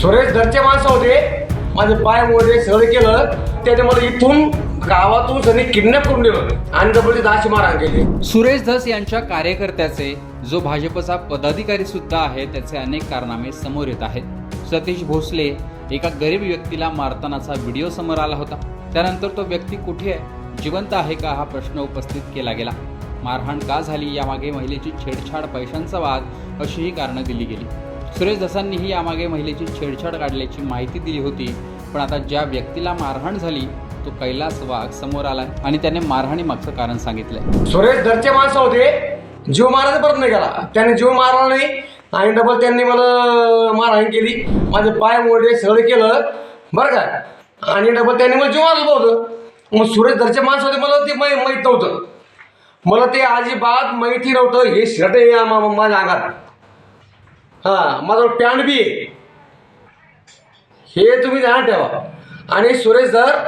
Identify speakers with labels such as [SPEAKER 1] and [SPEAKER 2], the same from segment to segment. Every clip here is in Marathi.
[SPEAKER 1] सुरेश घरचे माणसं होते. माझे पाय मोडले सगळं केलं. त्याने मला इथून गावातून सगळी किडनॅप करून दिलं. आणि डबल दाशी मारहाण केली.
[SPEAKER 2] सुरेश धस यांच्या कार्यकर्त्याचे जो भाजपचा पदाधिकारी सुद्धा आहे त्याचे अनेक कारनामे समोर येत आहेत. सतीश भोसले एका गरीब व्यक्तीला मारतानाचा व्हिडिओ समोर आला होता. त्यानंतर तो व्यक्ती कुठे आहे? जिवंत आहे का? हा प्रश्न उपस्थित केला गेला. मारहाण का झाली? यामागे महिलेची छेडछाड पैशांचा वाद अशीही कारणं दिली गेली. सुरेश दसांनीही यामागे महिलेची छेडछाड काढल्याची माहिती दिली होती. पण आता ज्या व्यक्तीला मारहाण झाली तो कैलास वाघ समोर आलाय आणि त्याने मारहाणी मागचं कारण सांगितलंय.
[SPEAKER 1] सुरेश घरचे माणसं होते. जीव मारायचा परत नाही गेला त्याने जीव मारला नाही. आणि डबल त्यांनी मला मारहाण केली. माझे पाय मोडे सगळं केलं. बरं का? आणि डबल त्यांनी मला जीव मारलं होतं. मग सुरेश घरचे माणसं होते मला ते माहीत नव्हतं. मला ते अजिबात माहिती नव्हतं. हे शर्ट आहे मा- मा- माझ्या अंगात. हां माझं पॅन्ट बी. आहे हे तुम्ही ध्यान ठेवा. आणि सुरेश सर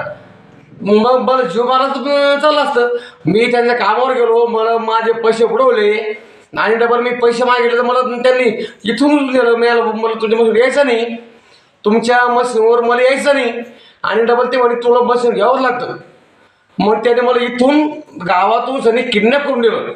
[SPEAKER 1] मग मला जीव मारायचं चाललं असतं. मी त्यांच्या कामावर गेलो मला माझे पैसे बुडवले. आणि डबल मी पैसे मागितले तर मला त्यांनी इथून दिलं मी मला तुझ्या यायचं नाही. तुमच्या मशीनवर मला यायचं नाही. आणि डबल ते म्हणे तुला मशीन घ्यावंच लागतं. मग त्याने मला इथून गावातून सनी किडनॅप करून दिलं.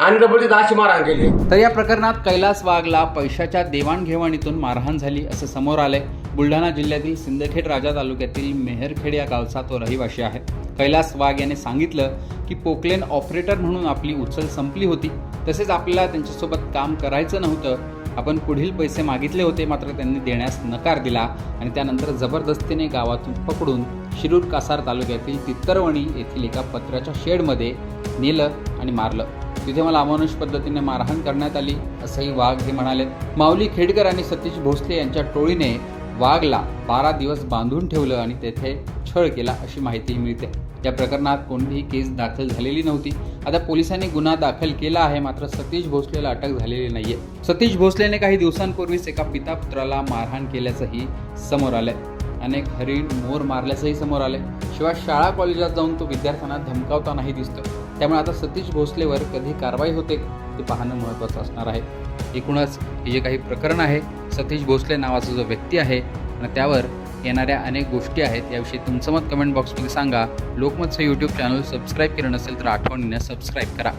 [SPEAKER 1] आणि डबल ते मारहाण केली
[SPEAKER 2] तर या प्रकरणात कैलास वाघला पैशाच्या देवाणघेवाणीतून मारहाण झाली असं समोर आलंय. बुलढाणा जिल्ह्यातील सिंदखेड राजा तालुक्यातील मेहरखेड या गावचा तो रहिवाशी आहे. कैलास वाघ याने सांगितलं की पोकलेन ऑपरेटर म्हणून आपली उचल संपली होती. तसेच आपल्याला त्यांच्यासोबत काम करायचं नव्हतं. आपण पुढील पैसे मागितले होते मात्र त्यांनी देण्यास नकार दिला आणि त्यानंतर जबरदस्तीने गावातून पकडून शिरूर कासार तालुक्यातील तित्तरवणी येथील एका पत्र्याच्या शेडमध्ये नेलं आणि मारलं. तिथे मला अमानुष पद्धतीने मारहाण करण्यात आली असंही वाघ हे म्हणाले. माऊली खेडकर आणि सतीश भोसले यांच्या टोळीने वाघला बारा दिवस बांधून ठेवलं आणि तेथे छळ केला अशी माहितीही मिळते. या प्रकरणात कोणतीही केस दाखल झालेली नव्हती. आता पोलिसांनी गुन्हा दाखल केला आहे मात्र सतीश भोसलेला अटक झालेली नाहीये. सतीश भोसलेने काही दिवसांपूर्वीच एका पिता पुत्राला मारहाण केल्याचंही समोर आलंय. अनेक हरिण मोर मारल्याचंही समोर आलंय. शिवाय शाळा कॉलेजात जाऊन तो विद्यार्थ्यांना धमकावतानाही दिसतो त्यामुळे आता सतीश भोसलेवर कधी कारवाई होते ते पाहणं महत्त्वाचं असणार आहे. एकूणच हे जे काही प्रकरण आहे सतीश भोसले नावाचा जो व्यक्ती आहे आणि त्यावर येणाऱ्या अनेक गोष्टी आहेत याविषयी तुमचं मत कमेंट बॉक्समध्ये सांगा. लोकमतचं यूट्यूब चॅनल सबस्क्राईब केलं नसेल तर आठवणीनं सबस्क्राईब करा.